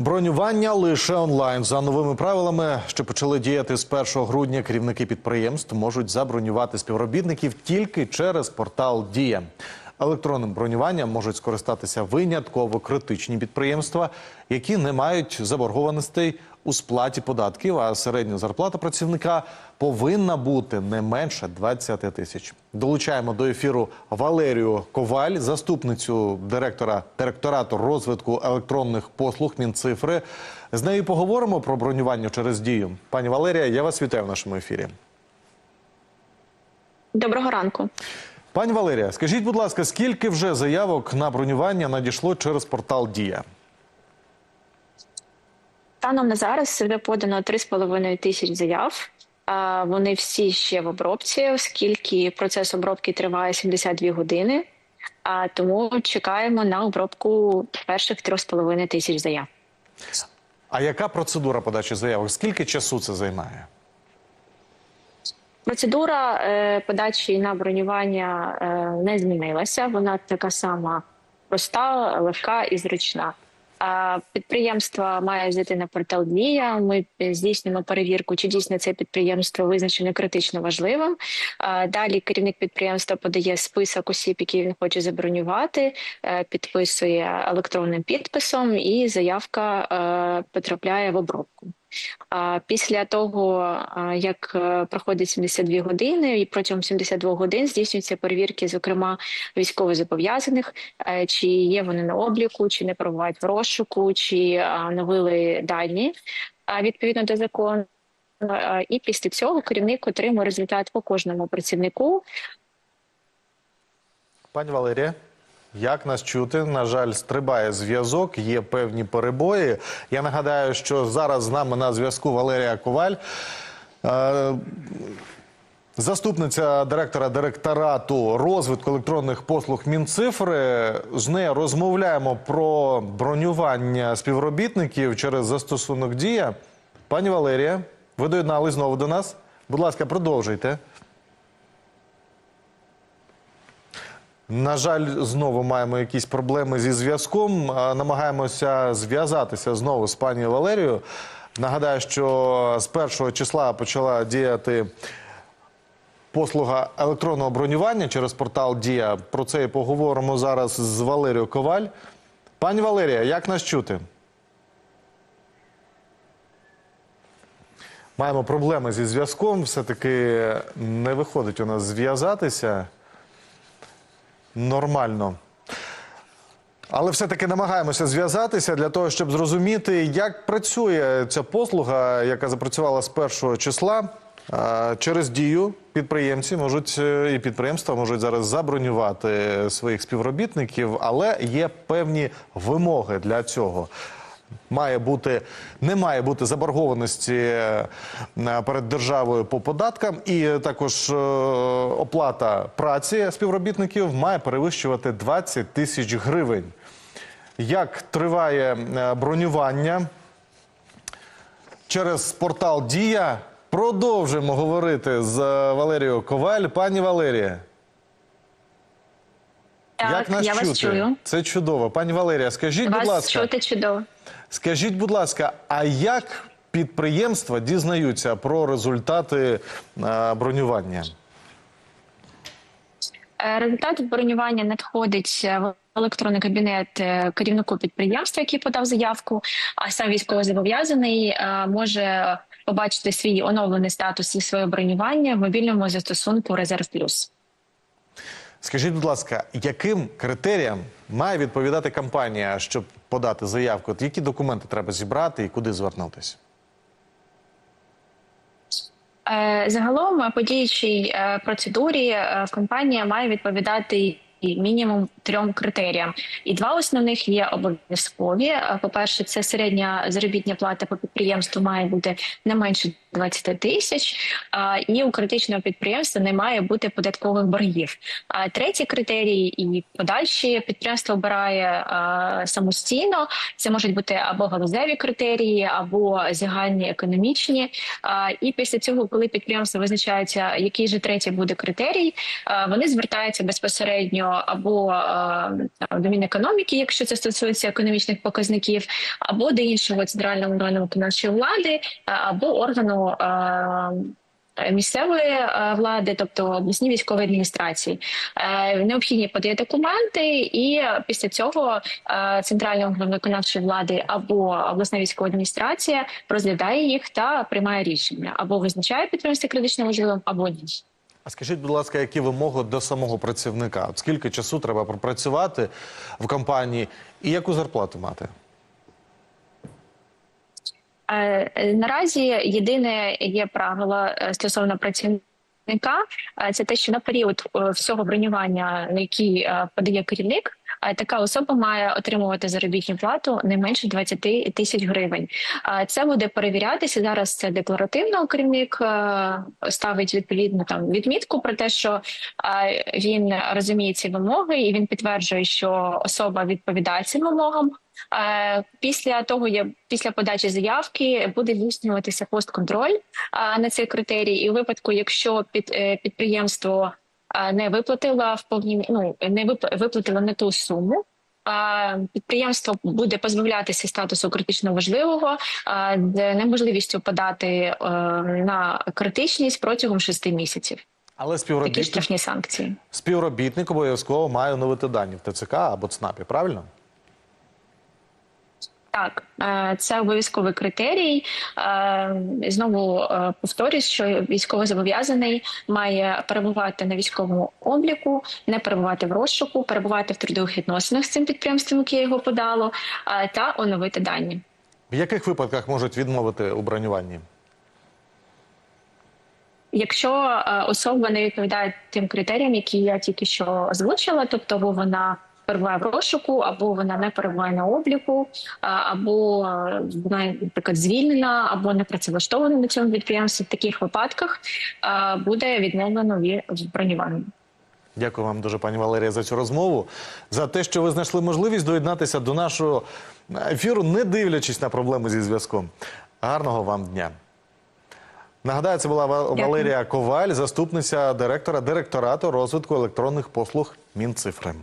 Бронювання лише онлайн за новими правилами, що почали діяти з 1 грудня. Керівники підприємств можуть забронювати співробітників тільки через портал Дія. Електронним бронюванням можуть скористатися винятково критичні підприємства, які не мають заборгованостей у сплаті податків. А середня зарплата працівника повинна бути не менше 20 тисяч. Долучаємо до ефіру Валерію Коваль, заступницю директора директорату розвитку електронних послуг Мінцифри. З нею поговоримо про бронювання через дію. Пані Валерія, я вас вітаю в нашому ефірі. Доброго ранку. Пані Валерія, скажіть, будь ласка, скільки вже заявок на бронювання надійшло через портал Дія? Станом на зараз вже подано 3,5 тисяч заяв. Вони всі ще в обробці, оскільки процес обробки триває 72 години. А тому чекаємо на обробку перших 3,5 тисяч заяв. А яка процедура подачі заявок? Скільки часу це займає? Процедура е, подачі на бронювання е, не змінилася. Вона така сама проста, легка і зручна. Підприємство має зайти на портал Дія. Ми е, здійснюємо перевірку, чи дійсно це підприємство визначено критично важливим. Далі керівник підприємства подає список осіб, які він хоче забронювати, підписує електронним підписом, і заявка потрапляє в обробку. Після того, як е, проходить 72 години, і протягом 72 годин здійснюються перевірки, зокрема військовозобов'язаних, е, чи є вони на обліку, чи не перебувають в розшуку, чи а, оновили дані відповідно до закону. І після цього керівник отримує результат по кожному працівнику. Пані Валерія, як нас чути? На жаль, стрибає зв'язок, є певні перебої. Я нагадаю, що зараз з нами на зв'язку Валерія Коваль. Е, Заступниця директора директорату розвитку електронних послуг Мінцифри. З нею розмовляємо про бронювання співробітників через застосунок Дія. Пані Валерія, ви доєднались знову до нас. Будь ласка, продовжуйте. На жаль, знову маємо якісь проблеми зі зв'язком. Намагаємося зв'язатися знову з пані Валерією. Нагадаю, що з першого числа почала діяти послуга електронного бронювання через портал Дія. Про це і поговоримо зараз з Валерією Коваль. Пані Валерія, як нас чути? Маємо проблеми зі зв'язком. Все-таки не виходить у нас зв'язатися нормально. Але все-таки намагаємося зв'язатися для того, щоб зрозуміти, як працює ця послуга, яка запрацювала з першого числа. Через дію підприємці можуть е, і підприємства можуть зараз забронювати своїх співробітників, але є певні вимоги для цього. Має бути не має бути заборгованості е, перед державою по податкам, і також е, оплата праці співробітників має перевищувати 20 тисяч гривень. Як триває е, бронювання через портал Дія? Продовжуємо говорити з Валерією Коваль. Пані Валерія, як нас я чути? вас чую. Це чудово. Пані Валерія, скажіть, будь ласка. чути чудово. Скажіть, будь ласка, а як підприємства дізнаються про результати е, бронювання? Е, Результат бронювання надходить е, в електронний кабінет керівнику підприємства, який подав заявку. А сам військовозобов'язаний може побачити свій оновлений статус і своє бронювання в мобільному застосунку Резерв Плюс. Скажіть, будь ласка, яким критеріям має відповідати компанія, щоб подати заявку? Які документи треба зібрати і куди звернутися? Е, Загалом по діючій е, процедурі е, компанія має відповідати і мінімум трьом критеріям. І два основних є обов'язкові. Е, По-перше, це середня заробітня плата по підприємству має бути не менше 20 тисяч, і у критичного підприємства не має бути податкових боргів. Третій критерій і подальші підприємство обирає самостійно. Це можуть бути або галузеві критерії, або загальні економічні. І після цього, коли підприємство визначається, який же третій буде критерій, вони звертаються безпосередньо або е, до Мінекономіки, якщо це стосується економічних показників, або до іншого центрального органу виконавчої влади, е, або органу. е, Місцевої влади, тобто обласні військові адміністрації, необхідні подає документи, і після цього центральний орган виконавчої влади або обласна військова адміністрація розглядає їх та приймає рішення або визначає підприємство критично важливим, або ні. А скажіть, будь ласка, які вимоги до самого працівника? Скільки часу треба пропрацювати в компанії і яку зарплату мати? Е, е, Наразі єдине є правило е, стосовно працівника. Це те, що на період всього бронювання, на який подає керівник, така особа має отримувати заробітну плату не менше 20 тисяч гривень. Це буде перевірятися зараз. Це декларативно. Керівник е, ставить відповідну там відмітку про те, що він розуміє ці вимоги, і він підтверджує, що особа відповідає цим вимогам. Після того, я після подачі заявки буде здійснюватися постконтроль на цей критерій. І у випадку, якщо під е, підприємство не виплатила в повні ну не виплатила не ту суму. Підприємство буде позбавлятися статусу критично важливого неможливістю подати е, на критичність протягом шести місяців. Але Такі співробітник, штрафні санкції. співробітник обов'язково має оновити дані в ТЦК або ЦНАПі, правильно? Так, е, це обов'язковий критерій. Е, Знову е, повторюсь, що військовозобов'язаний має перебувати на військовому обліку, не перебувати в розшуку, перебувати в трудових відносинах з цим підприємством, яке його подало, та оновити дані. В яких випадках можуть відмовити у бронюванні? Якщо особа не відповідає тим критеріям, які я тільки що озвучила, тобто або вона перебуває в розшуку, або вона не перебуває на обліку, або е, вона, наприклад, звільнена, або не працевлаштована на цьому підприємстві, в таких випадках е, буде відмовлено ві- в. Дякую вам дуже, пані Валерія, за цю розмову, за те, що ви знайшли можливість доєднатися до нашого ефіру, не дивлячись на проблеми зі зв'язком. Гарного вам дня. Нагадаю, це була Дякую. Валерія Коваль, заступниця директора директорату розвитку електронних послуг Мінцифри.